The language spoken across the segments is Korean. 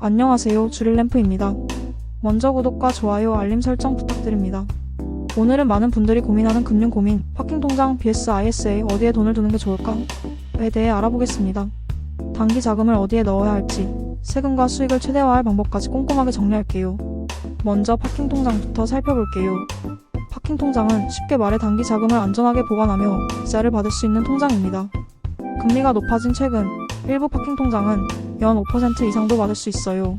안녕하세요. 주릴램프입니다. 먼저 구독과 좋아요, 알림 설정 부탁드립니다. 오늘은 많은 분들이 고민하는 금융 고민, 파킹 통장 vs ISA 어디에 돈을 두는 게 좋을까?에 대해 알아보겠습니다. 단기 자금을 어디에 넣어야 할지, 세금과 수익을 최대화할 방법까지 꼼꼼하게 정리할게요. 먼저 파킹 통장부터 살펴볼게요. 파킹 통장은 쉽게 말해 단기 자금을 안전하게 보관하며 이자를 받을 수 있는 통장입니다. 금리가 높아진 최근 일부 파킹 통장은 연 5% 이상도 받을 수 있어요.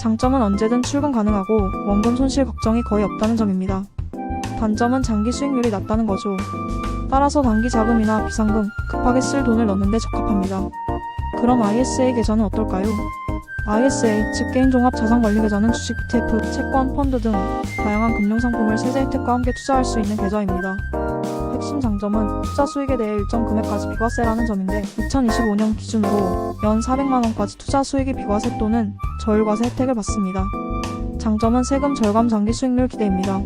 장점은 언제든 출금 가능하고 원금 손실 걱정이 거의 없다는 점입니다. 단점은 장기 수익률이 낮다는 거죠. 따라서 단기 자금이나 비상금, 급하게 쓸 돈을 넣는데 적합합니다. 그럼 ISA 계좌는 어떨까요? ISA, 즉 개인종합자산관리계좌는 주식, ETF, 채권, 펀드 등 다양한 금융상품을 세제 혜택과 함께 투자할 수 있는 계좌입니다. 핵심 장점은 투자 수익에 대해 일정 금액까지 비과세라는 점인데 2025년 기준으로 연 400만 원까지 투자 수익이 비과세 또는 저율과세 혜택을 받습니다. 장점은 세금 절감 장기 수익률 기대입니다.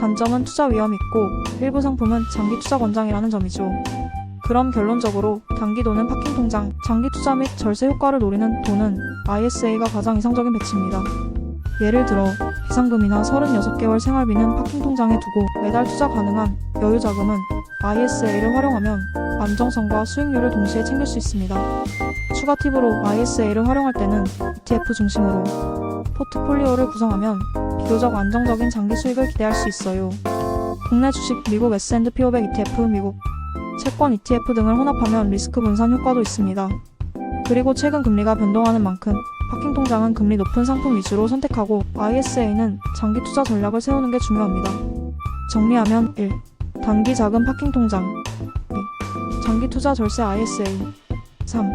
단점은 투자 위험이 있고 일부 상품은 장기 투자 권장이라는 점이죠. 그럼 결론적으로 단기 돈은 파킹 통장, 장기 투자 및 절세 효과를 노리는 돈은 ISA가 가장 이상적인 배치입니다. 예를 들어 비상금이나 36개월 생활비는 파킹 통장에 두고 매달 투자 가능한 여유 자금은 ISA를 활용하면 안정성과 수익률을 동시에 챙길 수 있습니다. 추가 팁으로 ISA를 활용할 때는 ETF 중심으로 포트폴리오를 구성하면 비교적 안정적인 장기 수익을 기대할 수 있어요. 국내 주식 미국 S&P 500 ETF 미국 채권 ETF 등을 혼합하면 리스크 분산 효과도 있습니다. 그리고 최근 금리가 변동하는 만큼 파킹 통장은 금리 높은 상품 위주로 선택하고 ISA는 장기 투자 전략을 세우는 게 중요합니다. 정리하면 1. 단기 자금 파킹 통장 2. 장기 투자 절세 ISA 3.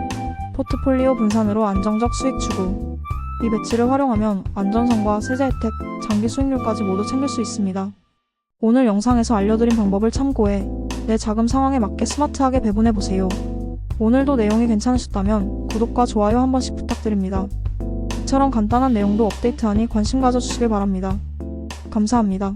포트폴리오 분산으로 안정적 수익 추구 이 배치를 활용하면 안전성과 세제 혜택, 장기 수익률까지 모두 챙길 수 있습니다. 오늘 영상에서 알려드린 방법을 참고해 내 자금 상황에 맞게 스마트하게 배분해 보세요. 오늘도 내용이 괜찮으셨다면 구독과 좋아요 한 번씩 부탁드립니다. 이처럼 간단한 내용도 업데이트하니 관심 가져주시길 바랍니다. 감사합니다.